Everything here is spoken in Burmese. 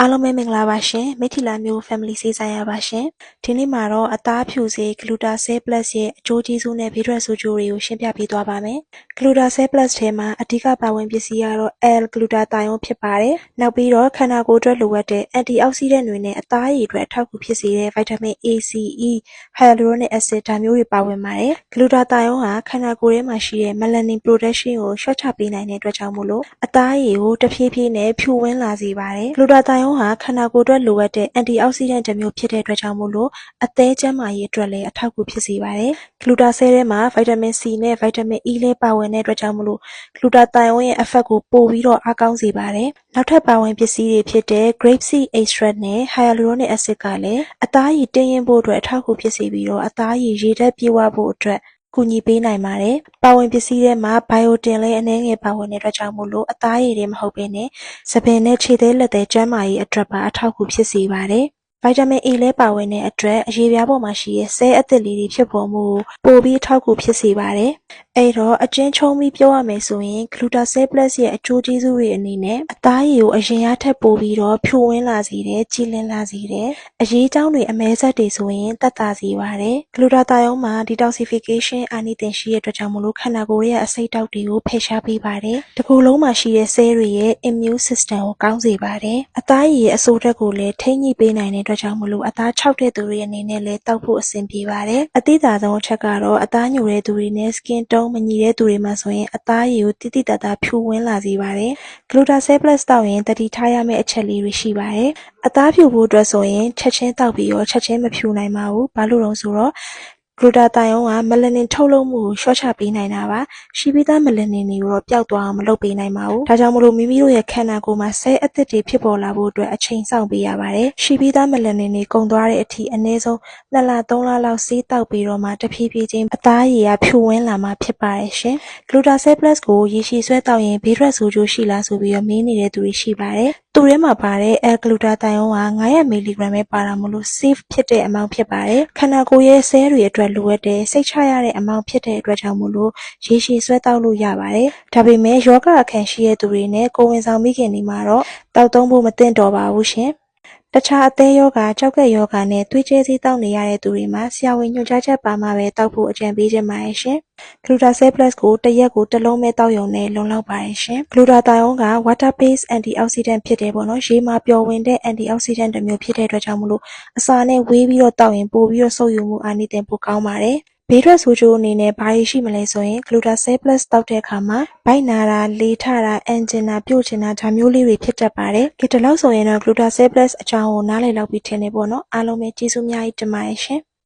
အားလုံးပဲမင်္ဂလာပါရှင်မိထီလာမျိုး family စေးဆိုင်ရပါရှင်ဒီနေ့မှာတော့အသားဖြူစေ Glutacel Plus ရဲ့အကျိုးကျေးဇူးနဲ့ဘေးထွက်ဆိုးကျိုးတွေကိုရှင်းပြပေးသွားပါမယ် Glutacel Plus ထဲမှာအဓိကပါဝင်ပစ္စည်းကတော့ L-glutathione ဖြစ်ပါတယ်နောက်ပြီးတော့ခန္ဓာကိုယ်အတွက်လိုအပ်တဲ့ antioxidant တွေနဲ့အသားရည်အတွက်အထောက်အကူဖြစ်စေတဲ့ vitamin A, C, E, hyaluronic acid ဒါမျိုးတွေပါဝင်ပါတယ် Glutathione ဟာခန္ဓာကိုယ်ထဲမှာရှိတဲ့ melanin production ကိုလျှော့ချပေးနိုင်တဲ့အတွက်ကြောင့်မို့လို့အသားရည်ကိုတဖြည်းဖြည်းနဲ့ဖြူဝန်းလာစေပါတယ် Glutathione ဟာ ခန္ဓာကိုယ်အတွက်လိုအပ်တဲ့ antioxidant တစ်မျိုးဖြစ်တဲ့အတွက်ကြောင့်မို့လို့ အသည်းကျန်းမာရေးအတွက်လည်း အထောက်အကူဖြစ်စေပါတယ် Glutacel ထဲမှာ vitamin C နဲ့ vitamin E လည်းပါဝင်တဲ့အတွက်ကြောင့်မို့လို့ Glutathione ရဲ့ effect ကို ပိုပြီးတော့ အားကောင်းစေပါတယ် နောက်ထပ်ပါဝင်ပစ္စည်းတွေဖြစ်တဲ့ grapeseed extract နဲ့ hyaluronic acid ကလည်း အသားရည်တင်းရင်ဖို့အတွက် အထောက်အကူဖြစ်စေပြီးတော့ အသားရည် ရေဓာတ်ပြည့်ဝဖို့အတွက် ကူညီပေးနိုင်ပါတယ်။ပါဝင်ပစ္စည်းထဲမှာ biotin လည်း အနည်းငယ်ပါဝင်တဲ့အတွက်ကြောင့်မို့လို့ အသားရည်တွေမဟုတ်ဘဲနဲ့ ဆံပင်နဲ့ ခြေသေးလက်သေးကျန်းမာရေးအတွက်ပါ အထောက်အကူဖြစ်စေပါတယ်။ ဗိုက်တာမင် A လည်းပါဝင်တဲ့အတွက် အရေပြားပေါ်မှာရှိတဲ့ ဆဲလ်အသစ်လေးတွေဖြစ်ပေါ်မှုကို ပိုပြီးအထောက်အကူဖြစ်စေပါတယ်။အဲ့တော့ အကျဉ်းချုံးပြီးပြောရမယ်ဆိုရင် Glutacel Plus ရဲ့အကျိုးကျေးဇူးတွေအနေနဲ့ အသားရည်ကို အရင်ကထက်ပိုပြီးတော့ ဖြူဝန်းလာစေတယ်၊ကြည်လင်လာစေတယ်။အရေးကြောင်းတွေ အမဲဆက်တွေဆိုရင် သက်သာစေပါတယ်။ Glutathione မှာ detoxification အာနိသင်ရှိတဲ့အတွက်ကြောင့်မို့လို့ ခန္ဓာကိုယ်ရဲ့အဆိပ်အတောက်တွေကို ဖယ်ရှားပေးပါတယ်။တစ်ကိုယ်လုံးမှာရှိတဲ့ ဆဲလ်တွေရဲ့ immune system ကို ကောင်းစေပါတယ်။အသားရည်ရဲ့ အဆိုးဓာတ်ကိုလည်း ထိန်းညှိပေးနိုင်တဲ့အတွက်ကြောင့်မို့လို့အသားခြောက်တဲ့သူတွေအနေနဲ့လည်းတောက်ဖို့အဆင်ပြေပါတယ်။အသိသာဆုံးအချက်ကတော့အသားညိုတဲ့သူတွေနဲ့ skin tone မညီတဲ့သူတွေမှာဆိုရင်အသားရည်ကိုတိတိတတ်တာဖြူဝန်းလာစေပါတယ်။ Glutacel Plus တောက်ရင်တတိထားရမယ့်အချက်လေးတွေရှိပါတယ်။အသားဖြူဖို့အတွက်ဆိုရင်ချက်ချင်းတောက်ပြီးတော့ချက်ချင်းမဖြူနိုင်ပါဘူး။ဘာလို့လဲဆိုတော့ Glutathione က melanin ထုတ်လုပ်မှုကိုလျှော့ချပေးနိုင်တာပါ။ရှိပြီးသား melanin တွေကိုတော့ပျောက်သွားအောင်မလုပ်ပေးနိုင်ပါဘူး။ဒါကြောင့်မို့လို့မိမိတို့ရဲ့ခန္ဓာကိုယ်မှာဆဲလ်အသစ်တွေဖြစ်ပေါ်လာဖို့အတွက်အချိန်စောင့်ပေးရပါတယ်။ရှိပြီးသား melanin တွေကုန်သွားတဲ့အထိအနည်းဆုံး2လ3လလောက်ဆေးတောက်ပြီးတော့မှတဖြည်းဖြည်းချင်းအသားရည်ကဖြူဝန်းလာမှာဖြစ်ပါတယ်ရှင်။ Glutacel Plus ကိုရေရှည်ဆွဲတောက်ရင်ဘေးထွက်ဆိုးကျိုးရှိလားဆိုပြီးတော့မေးနေတဲ့သူတွေရှိပါတယ်။ သူ့ထဲမှာပါတဲ့ L-glutathione က900 mg ပဲပါတာမို့လို့ safe ဖြစ်တဲ့ amount ဖြစ်ပါတယ်။ခန္ဓာကိုယ်ရဲ့ဆဲလ်တွေအတွက်လိုအပ်တဲ့စိတ်ချရတဲ့ amount ဖြစ်တဲ့အတွက်ကြောင့်မို့လို့ရေရှည်ဆွဲတောက်လို့ရပါတယ်။ဒါပေမဲ့ရောဂါအခံရှိတဲ့သူတွေနဲ့ကိုယ်ဝန်ဆောင်မိခင်တွေမှာတော့သောက်သုံးဖို့မသင့်တော်ပါဘူးရှင်။ တခြားအသည်းရောဂါ၊ကျောက်ကပ်ရောဂါနဲ့ သွေးကြဲဆေးသောက်နေရတဲ့သူတွေမှာ ဆရာဝန်ညွှန်ကြားချက်ပါမှပဲ သောက်ဖို့ အကြံပေးချင်ပါတယ်ရှင်။ Glutacel Plus ကို တစ်ရက်ကို တစ်လုံးပဲ သောက်ရုံနဲ့ လုံလောက်ပါတယ်ရှင်။ Glutathione က water based antioxidant ဖြစ်တယ်ပေါ့နော်။ရေမှာပျော်ဝင်တဲ့ antioxidant တစ်မျိုးဖြစ်တဲ့အတွက်ကြောင့်မို့လို့ အစာနဲ့ဝေးပြီးတော့ သောက်ရင် ပိုပြီးတော့ဆုတ်ယုတ်မှု အာနိသင်ပိုကောင်းပါတယ်။ ဘေးထွက်ဆိုးကျိုးအနေနဲ့ဘာတွေရှိမလဲဆိုရင် Glutacel Plus သောက်တဲ့အခါမှာဗိုက်နာတာ၊လေထတာ၊အန်ချင်တာ၊ပျို့ချင်တာဒါမျိုးလေးတွေဖြစ်တတ်ပါတယ်။ကဲဒီလောက်ဆိုရင်တော့ Glutacel Plus အကြောင်းကိုနားလည်လောက်ပြီထင်တယ်ပေါ့နော်။အားလုံးပဲကျေးဇူးအများကြီးတင်ပါတယ်ရှင်။